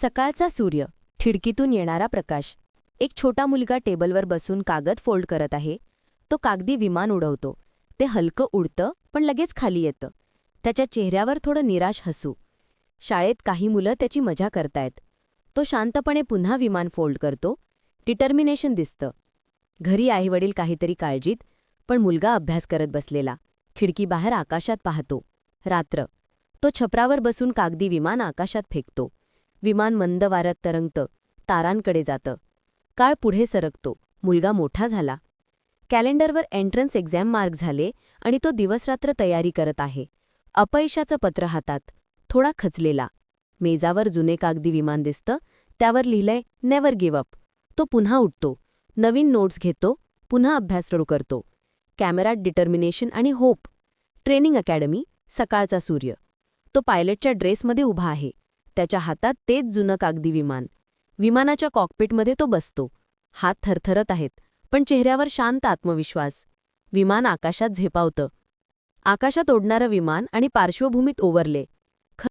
सकाळचा सूर्य खिडकीतून येणारा प्रकाश. एक छोटा मुलगा टेबलवर बसून कागद फोल्ड करत आहे. तो कागदी विमान उडवतो. ते हलकं उडतं पण लगेच खाली येतं. त्याच्या चेहऱ्यावर थोडं निराश हसू. शाळेत काही मुलं त्याची मजा करतायत. तो शांतपणे पुन्हा विमान फोल्ड करतो. डिटर्मिनेशन दिसतं. घरी आईवडील काहीतरी काळजीत पण मुलगा अभ्यास करत बसलेला. खिडकीबाहेर आकाशात पाहतो. रात्र. तो छपरावर बसून कागदी विमान आकाशात फेकतो. विमान मंद वाऱ्यात तरंगतं तारांकडे जातं. काळ पुढे सरकतो मुलगा मोठा झाला. कॅलेंडरवर एंट्रन्स एक्झाम मार्क झाले आणि तो दिवसरात्र तयारी करत आहे. अपयशाचं पत्र हातात थोडा खचलेला. मेजावर जुने कागदी विमान दिसतं त्यावर लिहिलंय नेव्हर गिव्ह अप. तो पुन्हा उठतो नवीन नोट्स घेतो पुन्हा अभ्यास सुरू करतो. कॅमेरात डिटर्मिनेशन आणि होप. ट्रेनिंग अकॅडमी सकाळचा सूर्य. तो पायलटच्या ड्रेसमध्ये उभा आहे. त्याच्या हातात तेच जुनं कागदी विमान. विमानाच्या कॉकपिटमध्ये तो बसतो. हात थरथरत आहेत पण चेहऱ्यावर शांत आत्मविश्वास. विमान आकाशात झेपावतं. आकाशात ओढणारं विमान आणि पार्श्वभूमीत ओवरले.